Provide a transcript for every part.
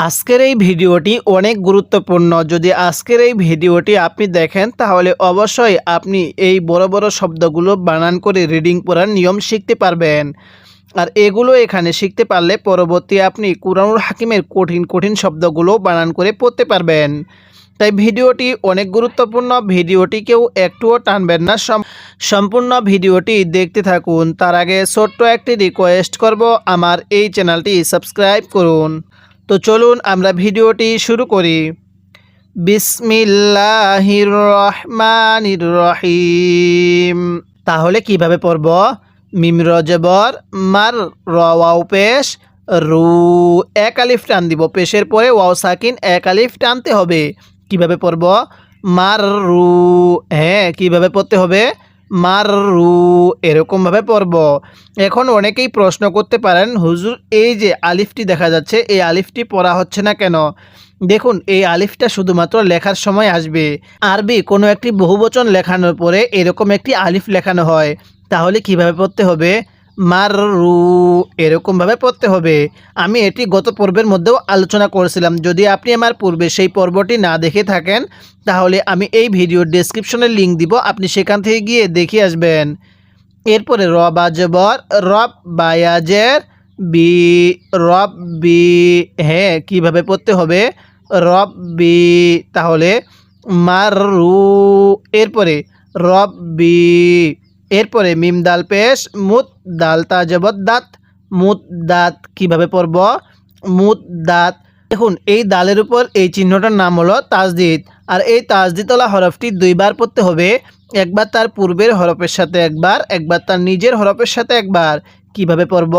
আজকের এই ভিডিওটি অনেক গুরুত্বপূর্ণ। যদি আজকের এই ভিডিওটি আপনি দেখেন, তাহলে অবশ্যই আপনি এই বড় বড় শব্দগুলো বানান করে রিডিং পড়ার নিয়ম শিখতে পারবেন। আর এগুলো এখানে শিখতে পারলে পরবর্তী আপনি কুরআনুল হাকিমের কঠিন কঠিন শব্দগুলো বানান করে পড়তে পারবেন। তাই ভিডিওটি অনেক গুরুত্বপূর্ণ। ভিডিওটি কেউ একটুও টানবেন না। সম- সম্পূর্ণ ভিডিওটি দেখতে থাকুন। তার আগে ছোট্ট একটি রিকোয়েস্ট করব। আমার এই চ্যানেলটি সাবস্ক্রাইব করুন। তো চলুন আমরা ভিডিওটি শুরু করি। বিসমিল্লাহির রহমানির রহিম তাহলে কীভাবে পড়ব? মিম রজবর, মার র ওয়াও পেশ, রু, এক আলিফ টান দিব। পেশের পরে ওয়াও সাকিন, এক আলিফ টানতে হবে। কীভাবে পড়ব? মার রু হ্যাঁ কীভাবে পড়তে হবে? মার রু এরকমভাবে পড়ব। এখন অনেকেই প্রশ্ন করতে পারেন, হুজুর, এই যে আলিফটি দেখা যাচ্ছে, এই আলিফটি পড়া হচ্ছে না কেন? দেখুন, এই আলিফটা শুধুমাত্র লেখার সময় আসবে। আরবি কোনো একটি বহুবচন লেখানোর পরে এরকম একটি আলিফ লেখানো হয়। তাহলে কীভাবে পড়তে হবে? মার এরকমভাবে পড়তে হবে। আমি এটি গত পর্বের মধ্যেও আলোচনা করেছিলাম। যদি আপনি আমার পূর্বে সেই পর্বটি না দেখে থাকেন, তাহলে আমি এই ভিডিওর ডেসক্রিপশনে লিঙ্ক দিব। আপনি সেখান থেকে গিয়ে দেখে আসবেন। এরপরে র বাজবর রব বায়াজের বি, রব বি হ্যাঁ কীভাবে পড়তে হবে? রব বি, তাহলে মার এরপরে রব বি এরপরে মিম দাল পেশ, মুত দাল তাজবত দাঁত। মুত দাঁত কীভাবে পড়ব মুত দাঁত। দেখুন, এই দালের উপর এই চিহ্নটার নাম হলো তাজদিদ। আর এই তাজদিতলা হরফটি দুইবার পড়তে হবে। একবার তার পূর্বের হরফের সাথে একবার একবার তার নিজের হরফের সাথে একবার। কীভাবে পড়ব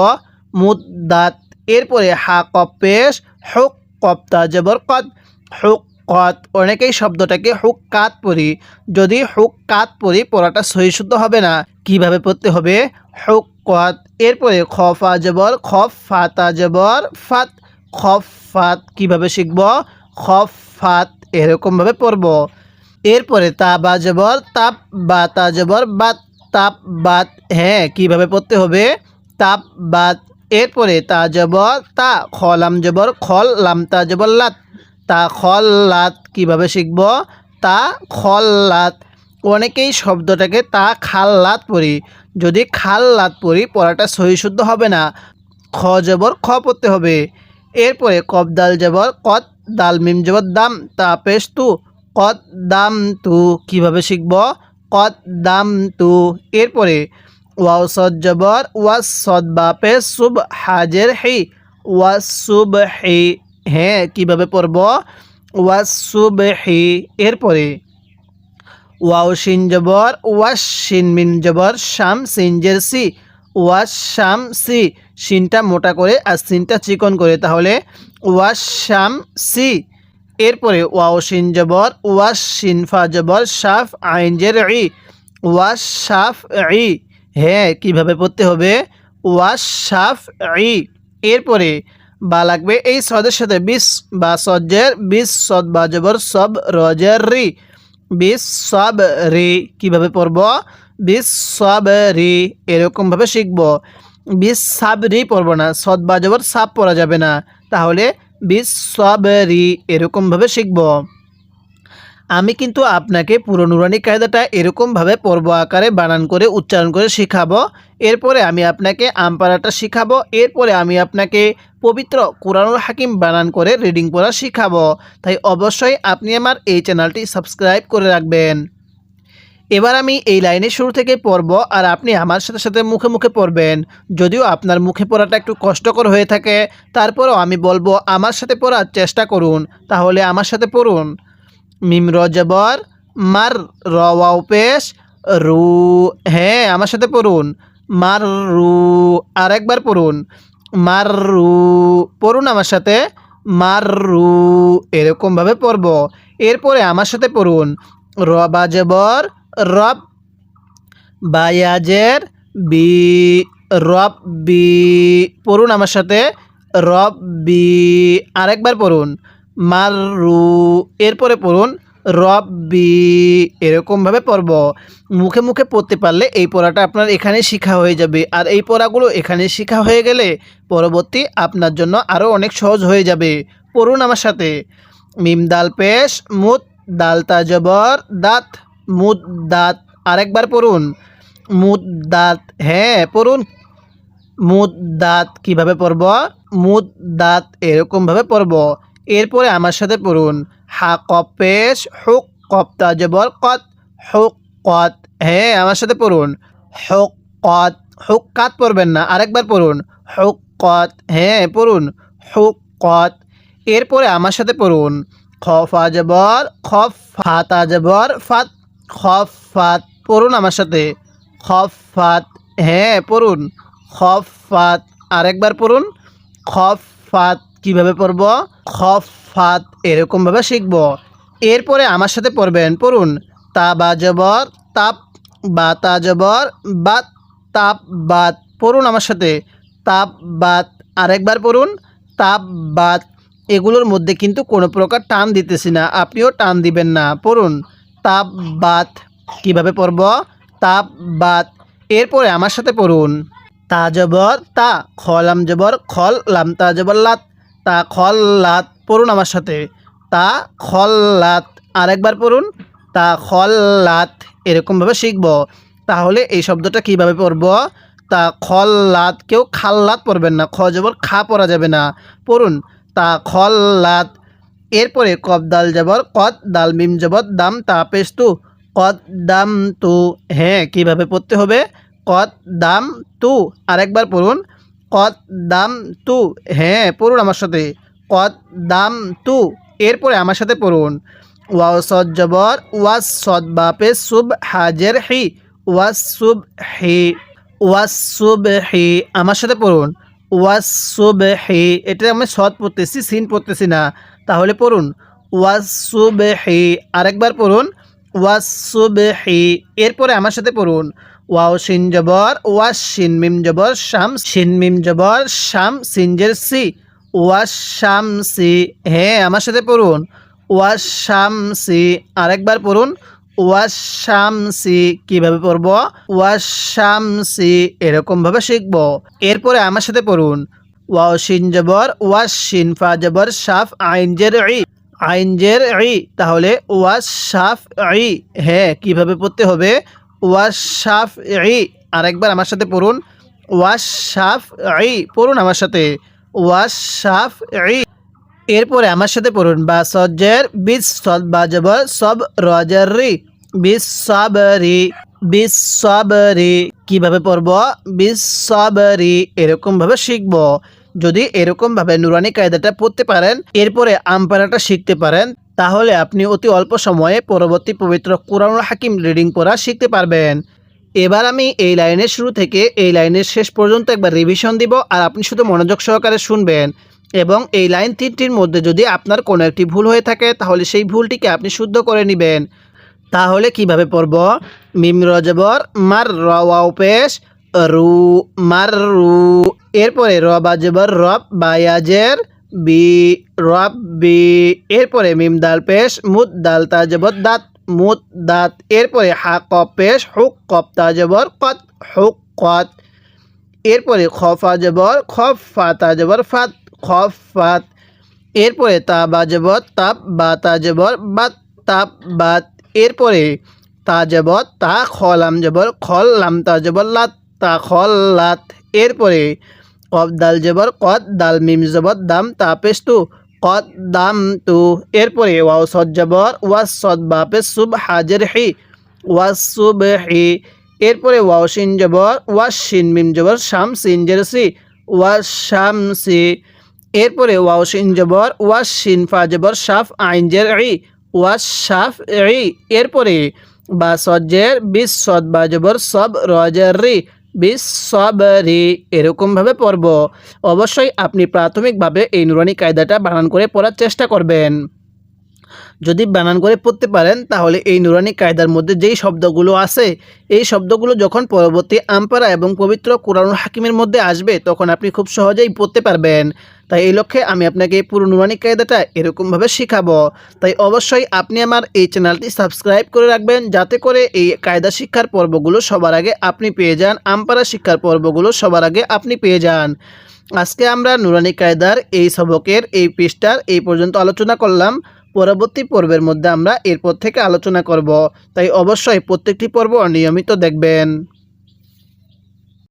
মুত দাঁত। এরপরে হা কপ পেশ, হুক কপ তাজবর কদ। হুক কত অনেকেই শব্দটাকে হুক কাত পড়ি যদি হুক কাত পড়ি পড়াটা সহি শুদ্ধ হবে না। কীভাবে পড়তে হবে? হুক কত এরপরে খফা জবর খফ ফাতা জবর, ফাত। খফ ফাত কীভাবে শিখব? খফ ফাত এরকমভাবে পড়ব। এরপরে তা বা জবর তাপ বা তা জবর, বাত তাপ বাত হ্যাঁ কীভাবে পড়তে হবে? তাপ বাত এরপরে তা জবর, তা, খলাম জবর, খল লাম তা জবর, লাত। তা খল লাত কীভাবে শিখব? তা খল লাত অনেকেই শব্দটাকে তা খাল লাত পড়ি। যদি খাল লাত পড়ি, পড়াটা সহি শুদ্ধ হবে না। খ জবর খ পড়তে হবে। এরপরে কব দাল জবর কত, দাল মিম জবর দাম, তা পেশ তু কত দাম তু, কীভাবে শিখব? কত দাম তু। এরপরে ওয়াও সদ জবর, ওয়াস সদ বা পেশ সুব হাজের হি, ওয়াস সুব হি। হ্যাঁ কীভাবে পড়ব? ওয়াস সুব হি এরপরে। ওয়াও শিন জবর ওয়াস শিন মিন জবর শাম সিনজের সি ওয়াস শাম সি শিনটা মোটা করে আর সিনটা চিকন করে, তাহলে ওয়াস শাম সি এরপরে ওয়াও শিন জবর ওয়াস শিনফা জবর, শাফ আইনজের ই ওয়াস শাফ ই হ্যাঁ কীভাবে পড়তে হবে? ওয়াস শাফ ই এরপরে বা লাগবে এই সদের সাথে বিশ বা সজ্জের, বিশ সদ বা জবর, সব রজের রি। বিশ সব রি কীভাবে পড়ব? বিশ সব রি এরকমভাবে শিখব। বিশ সাব রি পড়ব না, সদ বা জবর, সাব পড়া যাবে না। তাহলে বিশ সব রি এরকমভাবে শিখব। আমি কিন্তু আপনাকে পুরো নুরানি কায়দাটা এরকমভাবে পর্ব আকারে বানান করে উচ্চারণ করে শেখাবো। এরপরে আমি আপনাকে আমপারাটা শেখাবো। এরপরে আমি আপনাকে পবিত্র কোরআনুল হাকিম বানান করে রিডিং পড়া শেখাবো। তাই অবশ্যই আপনি আমার এই চ্যানেলটি সাবস্ক্রাইব করে রাখবেন। এবার আমি এই লাইনের শুরু থেকে পড়ব আর আপনি আমার সাথে সাথে মুখে মুখে পড়বেন। যদিও আপনার মুখে পড়াটা একটু কষ্টকর হয়ে থাকে, তারপরও আমি বলব আমার সাথে পড়ার চেষ্টা করুন। তাহলে আমার সাথে পড়ুন। মিম রজবর, মার রওয়াও পেশ, রু হ্যাঁ আমার সাথে পড়ুন। মার রু আর একবার পড়ুন। মার রু, পড়ুন আমার সাথে। মার রু, এরকমভাবে পড়ব। এরপরে আমার সাথে পড়ুন। র বাজবর রব বায়াজের বি, রব বি, পড়ুন আমার সাথে। রব বি, আরেকবার পড়ুন। মারু। এরপরে পড়ুন, রব্বি। এরকমভাবে পড়ব। মুখে মুখে পড়তে পারলে এই পড়াটা আপনার এখানে শিখা হয়ে যাবে। আর এই পড়াগুলো এখানে শিখা হয়ে গেলে পরবর্তী আপনার জন্য আরও অনেক সহজ হয়ে যাবে। পড়ুন আমার সাথে। মিম দাল পেশ মুদ দাল তাজবর দাঁত মুদ দাঁত। আরেকবার পড়ুন। মুদ দাঁত হ্যাঁ পড়ুন। মুদ দাঁত কীভাবে পড়ব? মুদ দাঁত এরকমভাবে পড়ব। এরপরে আমার সাথে পড়ুন। হা কপ পেশ হুক কপ তাজবর কত? হুক কত হ্যাঁ আমার সাথে পড়ুন। হুক কত হুক কাত পড়বেন না, আরেকবার পড়ুন। হুক কত হ্যাঁ পড়ুন। হুক কত এরপরে আমার সাথে পড়ুন। খফ আজবর খফ ফাত। আজবর ফাত খফ ফাত পড়ুন আমার সাথে। খফ ফাত হ্যাঁ পড়ুন। খফ ফাত আরেকবার পড়ুন। খফ ফাত কীভাবে পড়ব? খফ ফাত এরকমভাবে শিখব। এরপরে আমার সাথে পড়বেন, পড়ুন। তা, বা জবর তাপ, বা, তা জবর বাত, তাপ, বাত। পড়ুন আমার সাথে। তাপ, বাত, আরেকবার পড়ুন। তাপ, বাত, এগুলোর মধ্যে কিন্তু কোনো প্রকার টান দিতেছি না। আপনিও টান দিবেন না। পড়ুন। তাপ, বাত, কীভাবে পড়ব? তাপ, বাত, এরপরে আমার সাথে পড়ুন। তা জবর তা খলাম জবর খল লাম, তা জবর লাত। তা খল লাত পড়ুন আমার সাথে। তা খল লাত আরেকবার পড়ুন। তা খল লাত এরকমভাবে শিখব। তাহলে এই শব্দটা কীভাবে পড়ব? তা খল লাত কেউ খাল্লাত পড়বেন না। খ জবর খা পড়া যাবে না। পড়ুন। তা খল লাত এরপরে কব দাল জবর কদ, দাল মিম জবর দাম, তা পেস্তু, কদ দাম তু। হ্যাঁ কীভাবে পড়তে হবে? কদ দাম তু। আরেকবার পড়ুন। কদ দাম তু হ্যাঁ পড়ুন আমার সাথে। কদ দাম তু এরপরে আমার সাথে পড়ুন। ওয়াও সদ জবর ওয়াস সদ বাপে সুব হাজের হি ওয়াস সুব হি ওয়াস সুব হি আমার সাথে পড়ুন। ওয়াস সুব হি এটা আমি সদ পড়তেছি, সিন পড়তেছি না। তাহলে পড়ুন। ওয়াস সুব হি আরেকবার পড়ুন। ওয়াস সুব হি এরপরে আমার সাথে পড়ুন। ওয়াও শিন জবর, ওয়াস শিন মিম জবর, শাম শিন মিম জবর, শাম সিনজের সি। ওয়াস শাম সি হ্যাঁ আমার সাথে পড়ুন। ওয়াস শাম সি, আরেকবার পড়ুন। ওয়াস শাম সি, কীভাবে পড়ব? ওয়াস শাম সি, এরকমভাবে শিখব। এরপরে আমার সাথে পড়ুন। ওয়াও শিন জবর, ওয়াস শিন ফা জবর, শাফ আইনজের ই। আইনজের ই, তাহলে ওয়াস শাফ ই হ্যাঁ কীভাবে পড়তে হবে? ওয়াস শাফ ই আরেকবার আমার সাথে পড়ুন। ওয়াস শাফ ই পড়ুন আমার সাথে। ওয়াস শাফ ই এরপরে আমার সাথে পড়ুন। বা সজ্জের বিশ সদ বা জবর সব রজার। রি বিশ সবরি বিশ সবরি কীভাবে পড়ব? বিশ সবরি এরকমভাবে শিখব। যদি এরকমভাবে নুরানি কায়দাটা পড়তে পারেন, এরপরে আমপারাটা শিখতে পারেন তাহলে আপনি অতি অল্প সময়ে পরবর্তী পবিত্র কোরআনুল হাকিম রিডিং পড়া শিখতে পারবেন। এবার আমি এই লাইনের শুরু থেকে এই লাইনের শেষ পর্যন্ত একবার রিভিশন দিব আর আপনি শুধু মনোযোগ সহকারে শুনবেন এবং এই লাইন তিনটির মধ্যে যদি আপনার কোনো একটি ভুল হয়ে থাকে তাহলে সেই ভুলটিকে আপনি শুদ্ধ করে নেবেন। তাহলে কীভাবে পড়ব? মিম রজবর, মার র, ওয়াও পেশ, রু, মার রু। এরপরে র বাজবর, রব বায়াজের বি, রব, বি, এরপরে মিম দাল পেশ, মুদ দাল তাজবর দাঁত, মুদ, দাঁত, এরপরে হা, কপ পেশ, হুক, কপ তাজবর, কত, হুক, কত, এরপরে খফা জবর খফ ফাতা জবর ফাত খফ ফাত, এরপরে তা বাজবর তাপ, বা, তাজবর, বাত, তাপ, বাত, এরপরে তা, জবর, তা খলাম জবর খল লাম তা জবর লাত, তা খল লাত, এরপরে কব দাল জবর কত দাল মিম জবর, দাম তা পেস্তু কত দাম তু। এরপরে ওয়াও সদ জবর, ওয়াস সদ বাপে সুব হাজের হি, ওয়াস সুব হি। এরপরে ওয়াও শিন জবর, ওয়াস শিন মিম জবর, শাম সিন জের সি, ওয়াস শাম সি। এরপরে ওয়াও শিন জবর, ওয়াস শিন ফা জবর, শাফ আইন জের ই ওয়াস শাফ ই এরপরে বা সজ্জের বিশ সদ বা জবর, সব রজের রি বিশ সব এরকমভাবে পড়ব অবশ্যই আপনি প্রাথমিকভাবে এই নুরানি কায়দাটা বানান করে পড়ার চেষ্টা করবেন। যদি বানান করে পড়তে পারেন, তাহলে এই নুরানি কায়দার মধ্যে যেই শব্দগুলো আছে, এই শব্দগুলো যখন পরবর্তী আমপারা এবং পবিত্র কোরআনুল হাকিমের মধ্যে আসবে, তখন আপনি খুব সহজেই পড়তে পারবেন। তাই এই লক্ষ্যে আমি আপনাকে পুরো নুরানি কায়দাটা এরকমভাবে শেখাবো। তাই অবশ্যই আপনি আমার এই চ্যানেলটি সাবস্ক্রাইব করে রাখবেন, যাতে করে এই কায়দা শিক্ষার পর্বগুলো সবার আগে আপনি পেয়ে যান, আমপারা শিক্ষার পর্বগুলো সবার আগে আপনি পেয়ে যান। আজকে আমরা নুরানি কায়দার এই সবকের এই পৃষ্ঠার এই পর্যন্ত আলোচনা করলাম। পরবর্তী পর্বের মধ্যে আমরা এরপর থেকে আলোচনা করব। তাই অবশ্যই প্রত্যেকটি পর্ব নিয়মিত দেখবেন।